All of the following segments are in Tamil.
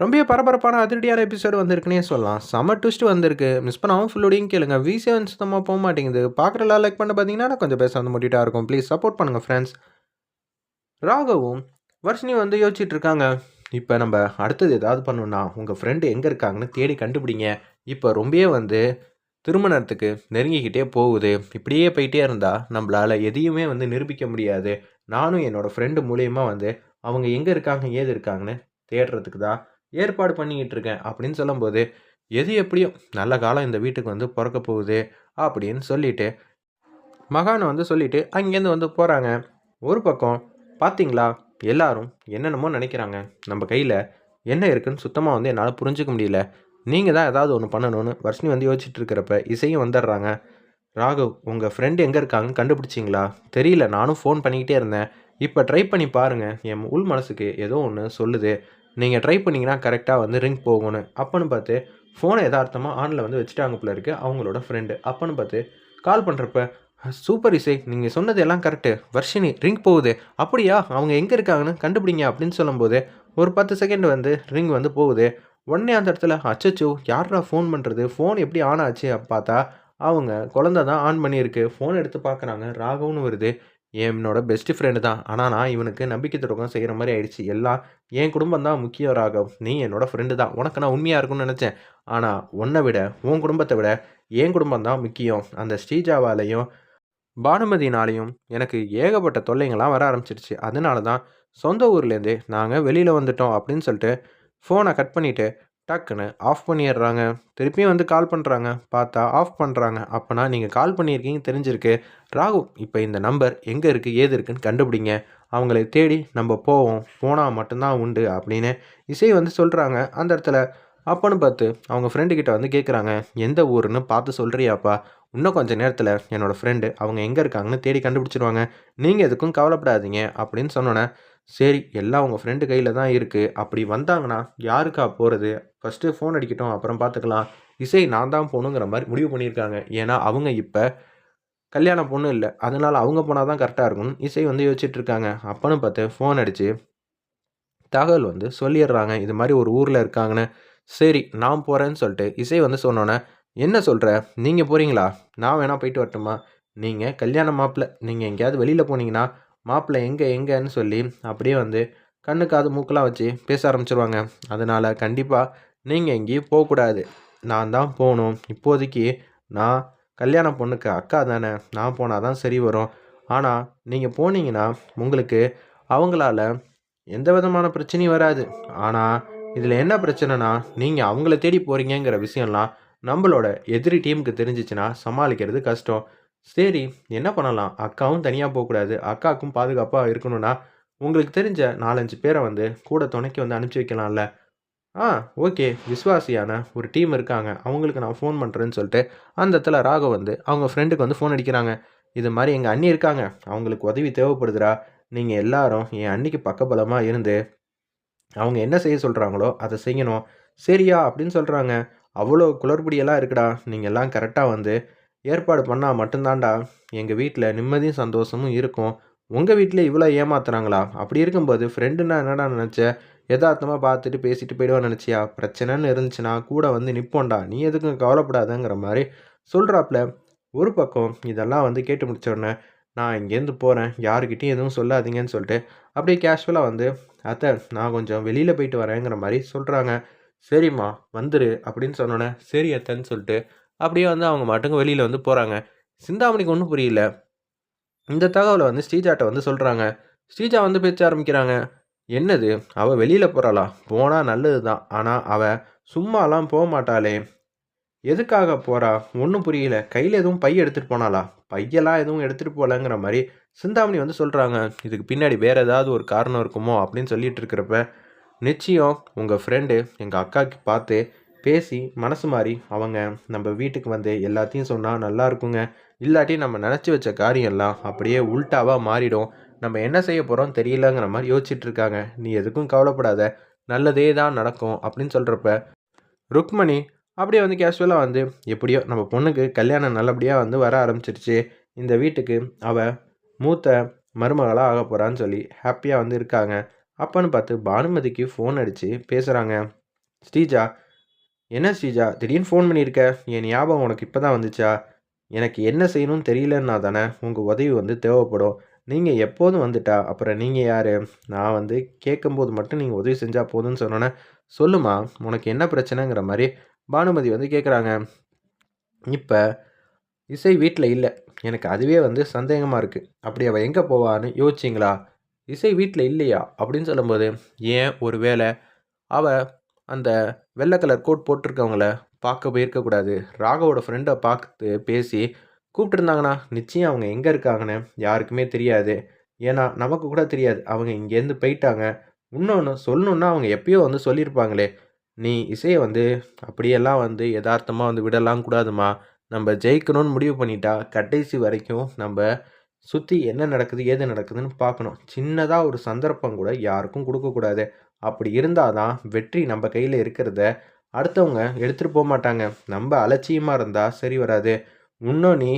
ரொம்ப பரபரப்பான அதிரடியான எபிசோடு வந்திருக்குன்னே சொல்லலாம். செம ட்விஸ்ட் வந்திருக்கு. மிஸ் பண்ணாமல் ஃபுல்லோடையும் கேளுங்க. வீசே வந்து சுத்தமாக போக மாட்டேங்குது. பார்க்குறலாம் லைக் பண்ண பார்த்தீங்கன்னா நான் கொஞ்சம் பேச வந்து முடிட்டாக இருக்கும். ப்ளீஸ் சப்போர்ட் பண்ணுங்கள் ஃப்ரெண்ட்ஸ் ராகவும் வர்ஷினி வந்து யோசிச்சுட்டு இருக்காங்க. இப்போ நம்ம அடுத்தது ஏதாவது பண்ணணும்னா உங்கள் ஃப்ரெண்டு எங்கே இருக்காங்கன்னு தேடி கண்டுபிடிங்க. இப்போ ரொம்பவே வந்து திருமணத்துக்கு நெருங்கிக்கிட்டே போகுது. இப்படியே போயிட்டே இருந்தால் நம்மளால் எதையுமே வந்து நிரூபிக்க முடியாது. நானும் என்னோடய ஃப்ரெண்டு மூலியமாக வந்து அவங்க எங்கே இருக்காங்க ஏது இருக்காங்கன்னு தேடுறதுக்கு தான் ஏற்பாடு பண்ணிக்கிட்டு இருக்கேன் அப்படின்னு சொல்லும்போது எது எப்படியும் நல்ல காலம் இந்த வீட்டுக்கு வந்து பிறக்க போகுது அப்படின்னு சொல்லிட்டு மகானை வந்து சொல்லிட்டு அங்கேருந்து வந்து போகிறாங்க ஒரு பக்கம் பார்த்தீங்களா எல்லாரும் என்னென்னமோ நினைக்கிறாங்க. நம்ம கையில் என்ன இருக்குன்னு சுத்தமாக வந்து என்னால் புரிஞ்சுக்க முடியல. நீங்கள் தான் ஏதாவது ஒன்று பண்ணணும்னு வர்ஷினி வந்து யோசிச்சுட்டு இருக்கிறப்ப இசையும் வந்துடுறாங்க. ராகவ் உங்கள் ஃப்ரெண்டு எங்கே இருக்காங்கன்னு கண்டுபிடிச்சிங்களா? தெரியல. நானும் ஃபோன் பண்ணிக்கிட்டே இருந்தேன். இப்போ ட்ரை பண்ணி பாருங்கள் என் உள் மனசுக்கு ஏதோ ஒன்று சொல்லுது. நீங்கள் ட்ரை பண்ணிங்கன்னா கரெக்டாக வந்து ரிங் போகணும் அப்போன்னு பார்த்து ஃபோனை எதார்த்தமாக ஆனில் வந்து வச்சுட்டாங்க போல இருக்கு அவங்களோட ஃப்ரெண்டு அப்போன்னு பார்த்து கால் பண்ணுறப்ப சூப்பர் இசை நீங்கள் சொன்னது எல்லாம் கரெக்டு வர்ஷினி ரிங் போகுது. அப்படியா? அவங்க எங்கே இருக்காங்கன்னு கண்டுபிடிங்க. அப்படின்னு சொல்லும்போது ஒரு பத்து செகண்ட் வந்து ரிங் வந்து போகுது. உடனே அந்த இடத்துல அச்சச்சோ யாரா ஃபோன் பண்ணுறது ஃபோன் எப்படி ஆன் ஆச்சு? பார்த்தா அவங்க குழந்த தான் ஆன் பண்ணியிருக்கு. ஃபோன் எடுத்து பார்க்குறாங்க. ராகவும் வருது. என்னோட பெஸ்ட் ஃப்ரெண்டு தான். ஆனால் நான் இவனுக்கு நம்பிக்கை துரோகம் செய்கிற மாதிரி ஆயிடுச்சு. எல்லாம் என் குடும்பம் தான் முக்கியம் ராகவ். நீ என்னோட ஃப்ரெண்டு தான். உனக்கு நான் உண்மையாக இருக்கும்னு நினச்சேன். ஆனால் உன்னை விட உன் குடும்பத்தை விட என் குடும்பம் தான் முக்கியம். அந்த ஸ்ரீஜாவாலையும் பானுமதினாலையும் எனக்கு ஏகப்பட்ட தொல்லைங்கள்லாம் வர ஆரம்பிச்சிருச்சு. அதனால தான் சொந்த ஊர்லேருந்து நாங்கள் வெளியில் வந்துட்டோம் அப்படின்னு சொல்லிட்டு ஃபோனை கட் பண்ணிவிட்டு டக்குன்னு ஆஃப் பண்ணிடுறாங்க. திருப்பியும் வந்து கால் பண்ணுறாங்க பார்த்தா ஆஃப் பண்ணுறாங்க அப்போனா நீங்கள் கால் பண்ணியிருக்கீங்க தெரிஞ்சிருக்கு. ராகு இப்போ இந்த நம்பர் எங்கே இருக்குது ஏது இருக்குன்னு கண்டுபிடிங்க. அவங்களை தேடி நம்ம போவோம். போனால் மட்டும்தான் உண்டு அப்படின்னு இசை வந்து சொல்கிறாங்க அந்த இடத்துல அப்போன்னு பார்த்து அவங்க ஃப்ரெண்டுக்கிட்ட வந்து கேட்குறாங்க எந்த ஊருன்னு பார்த்து சொல்கிறியாப்பா இன்னும் கொஞ்சம் நேரத்தில் என்னோடய ஃப்ரெண்டு அவங்க எங்கே இருக்காங்கன்னு தேடி கண்டுபிடிச்சிருவாங்க. நீங்கள் எதுக்கும் கவலைப்படாதீங்க அப்படின்னு சொன்னோன்னே சரி எல்லாம் உங்கள் ஃப்ரெண்டு கையில் தான் இருக்குது அப்படி வந்தாங்கன்னா யாருக்கா போகிறது ஃபஸ்ட்டு ஃபோன் அடிக்கட்டும் அப்புறம் பார்த்துக்கலாம். இசை நான் தான் போகணுங்கிற மாதிரி முடிவு பண்ணியிருக்காங்க. ஏன்னா அவங்க இப்போ கல்யாண பொண்ணு இல்லை. அதனால் அவங்க போனால் தான் கரெக்டாக இருக்கும் இசை வந்து யோசிச்சுட்டு இருக்காங்க அப்போன்னு பார்த்து ஃபோன் அடித்து தகவல் வந்து சொல்லிடுறாங்க. இது மாதிரி ஒரு ஊரில் இருக்காங்கன்னு சரி நான் போகிறேன்னு சொல்லிட்டு இசை வந்து சொன்னோன்னே என்ன சொல்கிற நீங்கள் போகிறீங்களா நான் வேணால் போயிட்டு வரட்டுமா? நீங்கள் கல்யாண மாப்பிள்ளை நீங்கள் எங்கேயாவது வெளியில் போனீங்கன்னா மாப்பிள்ளை எங்கே எங்கேன்னு சொல்லி அப்படியே வந்து கண்ணு காது மூக்கெலாம் வச்சு பேச ஆரம்பிச்சிருவாங்க. அதனால் கண்டிப்பாக நீங்கள் எங்கேயும் போகக்கூடாது. நான் தான் போகணும். இப்போதைக்கு நான் கல்யாண பொண்ணுக்கு அக்கா தானே. நான் போனால் தான் சரி வரும். ஆனால் நீங்கள் போனீங்கன்னா உங்களுக்கு அவங்களால எந்த விதமான பிரச்சனையும் வராது. ஆனால் இதில் என்ன பிரச்சனைனா நீங்கள் அவங்கள தேடி போகிறீங்கிற விஷயம்லாம் நம்மளோட எதிரி டீமுக்கு தெரிஞ்சிச்சுன்னா சமாளிக்கிறது கஷ்டம். சரி என்ன பண்ணலாம்? அக்காவும் தனியாக போகக்கூடாது. அக்காவுக்கும் பாதுகாப்பாக இருக்கணும்னா உங்களுக்கு தெரிஞ்ச நாலஞ்சு பேரை வந்து கூட துணைக்கு வந்து அனுப்பிச்சி வைக்கலாம்ல. ஆ ஓகே. விஸ்வாசியான ஒரு டீம் இருக்காங்க. அவங்களுக்கு நான் ஃபோன் பண்ணுறேன்னு சொல்லிட்டு அந்த இடத்துல ராக வந்து அவங்க ஃப்ரெண்டுக்கு வந்து ஃபோன் அடிக்கிறாங்க. இது மாதிரி எங்கள் அண்ணி இருக்காங்க. அவங்களுக்கு உதவி தேவைப்படுதுடா. நீங்கள் எல்லாரும் என் அன்னிக்கு பக்கபலமாக இருந்து அவங்க என்ன செய்ய சொல்கிறாங்களோ அதை செய்யணும். சரியா அப்படின்னு சொல்கிறாங்க அவ்வளோ குளறுபடியெல்லாம் இருக்குடா. நீங்கள் எல்லாம் கரெக்டாக வந்து ஏற்பாடு பண்ணால் மட்டும்தான்டா. எங்கள் வீட்டில் நிம்மதியும் சந்தோஷமும் இருக்கும். உங்கள் வீட்டில் இவ்வளோ ஏமாத்துறாங்களா? அப்படி இருக்கும்போது ஃப்ரெண்டுன்னா என்னடா நினச்ச? யதார்த்தமாக பார்த்துட்டு பேசிட்டு போயிடுவான்னு நினச்சியா? பிரச்சனைன்னு இருந்துச்சுன்னா கூட வந்து நிற்போண்டா நீ எதுக்கும் கவலைப்படாதங்கிற மாதிரி சொல்கிறாப்புல ஒரு பக்கம் இதெல்லாம் வந்து கேட்டு முடிச்சோடனே நான் இங்கேருந்து போகிறேன் யாருக்கிட்டையும் எதுவும் சொல்லாதீங்கன்னு சொல்லிட்டு அப்படியே கேஷுவலாக வந்து அத்தை நான் கொஞ்சம் வெளியில் போயிட்டு வரேங்கிற மாதிரி சொல்கிறாங்க சரிம்மா வந்துரு அப்படின்னு சொன்னோன்னே சரி அத்தைன்னு சொல்லிட்டு அப்படியே வந்து அவங்க மட்டுங்க வெளியில் வந்து போகிறாங்க சிந்தாமணிக்கு ஒன்றும் புரியல. இந்த தகவலை வந்து ஸ்ரீஜாட்ட வந்து சொல்கிறாங்க ஸ்ரீஜா வந்து பேச்ச ஆரம்பிக்கிறாங்க. என்னது அவள் வெளியில் போகிறாளா போனால் நல்லது தான் ஆனால் அவள் சும்மாலாம் போக மாட்டாளே எதுக்காக போகிறா ஒன்றும் புரியல. கையில் எதுவும் பை எடுத்துகிட்டு போனாளா? பையெல்லாம் எதுவும் எடுத்துகிட்டு போகலங்கிற மாதிரி சிந்தாமணி வந்து சொல்கிறாங்க இதுக்கு பின்னாடி வேறு ஏதாவது ஒரு காரணம் இருக்குமோ? அப்படின்னு சொல்லிட்டு இருக்கிறப்ப நிச்சயம் உங்கள் ஃப்ரெண்டு எங்கள் அக்காவுக்கு பார்த்து பேசி மனசு மாறி அவங்க நம்ம வீட்டுக்கு வந்து எல்லாத்தையும் சொன்னால் நல்லா இருக்குங்க. இல்லாட்டி நம்ம நினச்சி வச்ச காரியம்லாம் அப்படியே உல்ட்டாவாக மாறிடும். நம்ம என்ன செய்ய போகிறோம் தெரியலங்கிற மாதிரி யோசிச்சுட்டு இருக்காங்க. நீ எதுக்கும் கவலைப்படாத. நல்லதே தான் நடக்கும். அப்படின்னு சொல்கிறப்ப ருக்மணி அப்படியே வந்து கேஷுவலாக வந்து எப்படியோ நம்ம பொண்ணுக்கு கல்யாணம் நல்லபடியாக வந்து வர ஆரம்பிச்சிருச்சு. இந்த வீட்டுக்கு அவள் மூத்த மருமகளாக ஆக போகிறான்னு சொல்லி ஹாப்பியாக வந்து இருக்காங்க. அப்போன்னு பார்த்து பானுமதிக்கு ஃபோன் அடித்து பேசுகிறாங்க ஸ்ரீஜா என்ன ஸ்ரீஜா திடீர்னு ஃபோன் பண்ணியிருக்க? என் ஞாபகம் உனக்கு இப்போ தான் வந்துச்சா? எனக்கு என்ன செய்யணும்னு தெரியலன்னா தானே உங்கள் உதவி வந்து தேவைப்படும். நீங்கள் எப்போதும் வந்துட்டா அப்புறம் நீங்கள் யார்? நான் வந்து கேட்கும்போது மட்டும் நீங்கள் உதவி செஞ்சால் போதும்னு சொன்னோன்னே சொல்லுமா உனக்கு என்ன பிரச்சனைங்கிற மாதிரி பானுமதி வந்து கேட்குறாங்க இப்போ இசை வீட்டில் இல்லை. எனக்கு அதுவே வந்து சந்தேகமாக இருக்குது அப்படி அவள் எங்கே போவான்னு யோசிச்சிங்களா? இசை வீட்டில் இல்லையா? அப்படின்னு சொல்லும்போது ஏன்? ஒரு வேளை அவள் அந்த வெள்ளை கலர் கோட் போட்டிருக்கவங்கள பார்க்க போயிருக்கக்கூடாது ராகவோட ஃப்ரெண்டை பார்த்து பேசி கூப்பிட்டுருந்தாங்கன்னா நிச்சயம் அவங்க எங்கே இருக்காங்கன்னு யாருக்குமே தெரியாது. ஏன்னா நமக்கு கூட தெரியாது. அவங்க இங்கேருந்து போயிட்டாங்க. இன்னொன்று சொல்லணுன்னா அவங்க எப்பயோ வந்து சொல்லியிருப்பாங்களே. நீ இசையை வந்து அப்படியெல்லாம் வந்து யதார்த்தமாக வந்து விடலாம் கூடாதுமா. நம்ம ஜெயிக்கணும்னு முடிவு பண்ணிட்டா கடைசி வரைக்கும் நம்ம சுற்றி என்ன நடக்குது ஏது நடக்குதுன்னு பார்க்கணும். சின்னதாக ஒரு சந்தர்ப்பம் கூட யாருக்கும் கொடுக்கக்கூடாது அப்படி இருந்தால் தான் வெற்றி நம்ம கையில் இருக்கிறத அடுத்தவங்க எடுத்துகிட்டு போக மாட்டாங்க. நம்ம அலட்சியமாக இருந்தால் சரி வராது. இன்னும் நீ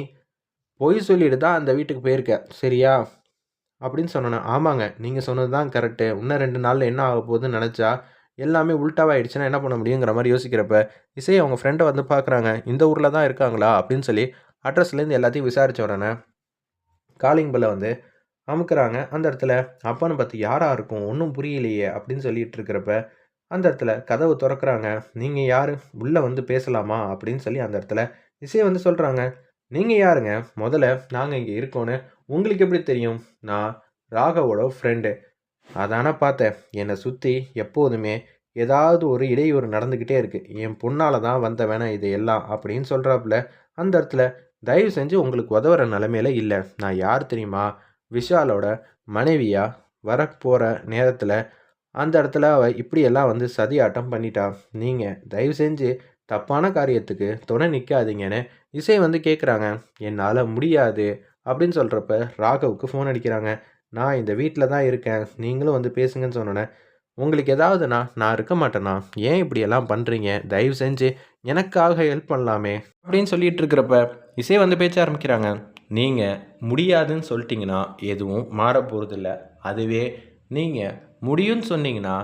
பொய் சொல்லிட்டு தான் அந்த வீட்டுக்கு போயிருக்க. சரியா? அப்படின்னு சொன்னேன் ஆமாங்க நீங்கள் சொன்னது தான் கரெக்டு இன்னும் ரெண்டு நாளில் என்ன ஆக போகுதுன்னு நினச்சா எல்லாமே உல்ட்டாவாயிடுச்சுன்னா என்ன பண்ண முடியுங்கிற மாதிரி யோசிக்கிறப்ப இசை அவங்க ஃப்ரெண்டை வந்து பார்க்குறாங்க இந்த ஊரில் தான் இருக்காங்களா? அப்படின்னு சொல்லி அட்ரஸ்லேருந்து எல்லாத்தையும் விசாரித்த உடனே காலிங் பெல்லை வந்து அமுக்குறாங்க. அந்த இடத்துல அப்பான்னு பார்த்து யாராக இருக்கும்? ஒன்றும் புரியலையே. அப்படின்னு சொல்லிட்டு இருக்கிறப்ப அந்த இடத்துல கதவு திறக்கிறாங்க. நீங்கள் யார்? உள்ளே வந்து பேசலாமா? அப்படின்னு சொல்லி அந்த இடத்துல இசையை வந்து சொல்கிறாங்க நீங்கள் யாருங்க? முதல்ல நாங்கள் இங்கே இருக்கோன்னு உங்களுக்கு எப்படி தெரியும்? நான் ராகவோட ஃப்ரெண்டு அதான பார்த்தேன். என்னை சுற்றி எப்போதுமே ஏதாவது ஒரு இடையூறு நடந்துக்கிட்டே இருக்குது என் பொண்ணால் தான் வந்த வேணாம் இது எல்லாம் அப்படின்னு சொல்கிறாப்புல அந்த இடத்துல தயவு செஞ்சு உங்களுக்கு உதவுற நிலமையில இல்லை. நான் யார் தெரியுமா? விஷாலோட மனைவியா வரப்போகிற நேரத்தில் அந்த இடத்துல அவள் இப்படியெல்லாம் வந்து சதியாட்டம் பண்ணிட்டா. நீங்கள் தயவு செஞ்சு தப்பான காரியத்துக்கு துணை நிற்காதீங்கன்னு இசை வந்து கேட்குறாங்க என்னால் முடியாது அப்படின்னு சொல்கிறப்ப ராகவுக்கு ஃபோன் அடிக்கிறாங்க. நான் இந்த வீட்டில் தான் இருக்கேன். நீங்களும் வந்து பேசுங்கன்னு சொன்னோன்னே உங்களுக்கு ஏதாவதுண்ணா நான் இருக்க மாட்டேண்ணா ஏன் இப்படியெல்லாம் பண்ணுறீங்க தயவு செஞ்சு எனக்காக ஹெல்ப் பண்ணலாமே. அப்படின்னு சொல்லிட்டு இருக்கிறப்ப இசை வந்து பேச்ச ஆரம்பிக்கிறாங்க. நீங்கள் முடியாதுன்னு சொல்லிட்டீங்கன்னா எதுவும் மாறப்போகிறதில்ல அதுவே நீங்கள் முடியும்னு சொன்னீங்கன்னா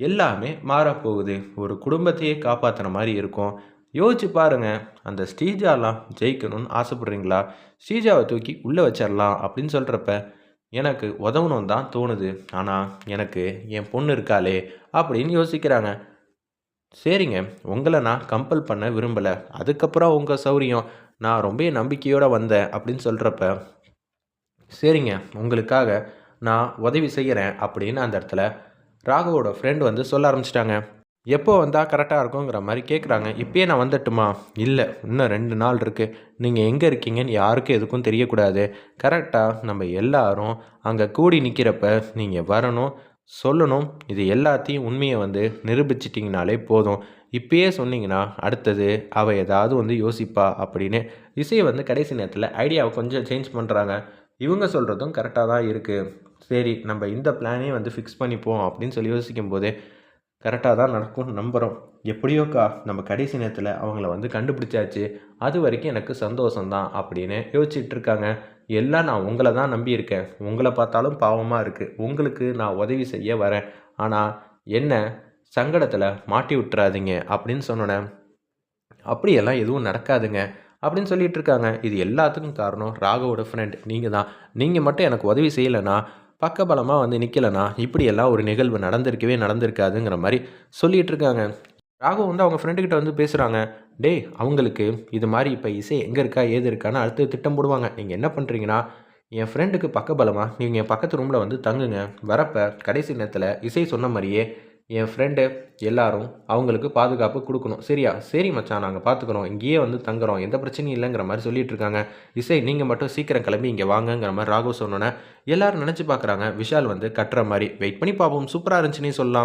எல்லாமே மாறப்போகுது. ஒரு குடும்பத்தையே காப்பாற்றுற மாதிரி இருக்கும். யோசிச்சு பாருங்க அந்த ஸ்ரீஜாலாம் ஜெயிக்கணும்னு ஆசைப்பட்றீங்களா? ஸ்ரீஜாவை தூக்கி உள்ளே வச்சிடலாம் அப்படின்னு சொல்கிறப்ப எனக்கு உதவணும் தான் தோணுது. ஆனால் எனக்கு என் பொண்ணு இருக்காளே அப்படின்னு யோசிக்கிறாங்க. சரிங்க உங்களை நான் கம்பல் பண்ண விரும்பலை. அதுக்கப்புறம் உங்கள் சௌரியம். நான் ரொம்ப நம்பிக்கையோடு வந்தேன் அப்படின்னு சொல்கிறப்ப சரிங்க உங்களுக்காக நான் உதவி செய்கிறேன் அப்படின்னு அந்த இடத்துல ராகவோட ஃப்ரெண்டு வந்து சொல்ல ஆரம்பிச்சிட்டாங்க. எப்போ வந்தால் கரெக்டாக இருக்குங்கிற மாதிரி கேட்குறாங்க இப்போயே நான் வந்துட்டுமா? இல்லை இன்னும் ரெண்டு நாள் இருக்குது நீங்கள் எங்கே இருக்கீங்கன்னு யாருக்கும் எதுக்கும் தெரியக்கூடாது. கரெக்டாக நம்ம எல்லாரும் அங்கே கூடி நிற்கிறப்ப நீங்கள் வரணும் சொல்லணும். இது எல்லாத்தையும் உண்மையை வந்து நிரூபிச்சிட்டிங்கனாலே போதும். இப்பயே சொன்னீங்கன்னா அடுத்தது அவள் ஏதாவது வந்து யோசிப்பா அப்படின்னு இசையை வந்து கடைசி நேரத்தில் ஐடியாவை கொஞ்சம் சேஞ்ச் பண்ணுறாங்க இவங்க சொல்கிறதும் கரெக்டாக தான் இருக்குது சரி நம்ம இந்த பிளானே வந்து ஃபிக்ஸ் பண்ணிப்போம் அப்படின்னு சொல்லி யோசிக்கும்போதே கரெக்டாக தான் நடக்கும்னு நம்புகிறோம் எப்படியோக்கா நம்ம கடைசி நேரத்தில் அவங்கள வந்து கண்டுபிடிச்சாச்சு. அது வரைக்கும் எனக்கு சந்தோஷம்தான் அப்படின்னு யோசிச்சுட்டு இருக்காங்க எல்லாம் நான் உங்களை தான் நம்பியிருக்கேன். உங்களை பார்த்தாலும் பாவமாக இருக்குது உங்களுக்கு நான் உதவி செய்ய வரேன். ஆனால் என்ன சங்கடத்தில் மாட்டி விட்டுறாதீங்க அப்படின்னு சொன்னோன்னே அப்படியெல்லாம் எதுவும் நடக்காதுங்க அப்படின்னு சொல்லிட்டு இருக்காங்க இது எல்லாத்துக்கும் காரணம் ராகவோட ஃப்ரெண்ட் நீங்கள் தான் நீங்கள் மட்டும் எனக்கு உதவி செய்யலைன்னா பக்கபலமாக வந்து நிற்கலைன்னா இப்படியெல்லாம் ஒரு நிகழ்வு நடந்திருக்கவே நடந்திருக்காதுங்கிற மாதிரி சொல்லிகிட்டு இருக்காங்க ராகவ் வந்து அவங்க ஃப்ரெண்டுக்கிட்ட வந்து பேசுகிறாங்க டேய் அவங்களுக்கு இது மாதிரி இப்போ இசை எங்கே இருக்கா ஏது இருக்கான்னு அடுத்து திட்டம் போடுவாங்க. நீங்கள் என்ன பண்ணுறீங்கன்னா என் ஃப்ரெண்டுக்கு பக்கபலமாக நீங்கள் என் பக்கத்து ரூமில் வந்து தங்குங்க. வரப்போ கடைசி நேரத்தில் இசை சொன்ன மாதிரியே என் ஃப்ரெண்டு எல்லாரும் அவங்களுக்கு பாதுகாப்பு கொடுக்கணும். சரியா? சரி மச்சான் நாங்கள் பார்த்துக்குறோம் இங்கேயே வந்து தங்குறோம். எந்த பிரச்சனையும் இல்லைங்கிற மாதிரி சொல்லிட்டு இருக்காங்க. இசை நீங்கள் மட்டும் சீக்கிரம் கிளம்பி இங்கே வாங்கங்கிற மாதிரி ராகவ் சொன்னோன்னே எல்லாரும் நினச்சி பார்க்குறாங்க விஷால் வந்து கட்டுற மாதிரி. வெயிட் பண்ணி பார்ப்போம். சூப்பராக இருந்துச்சுன்னே சொல்லலாம்.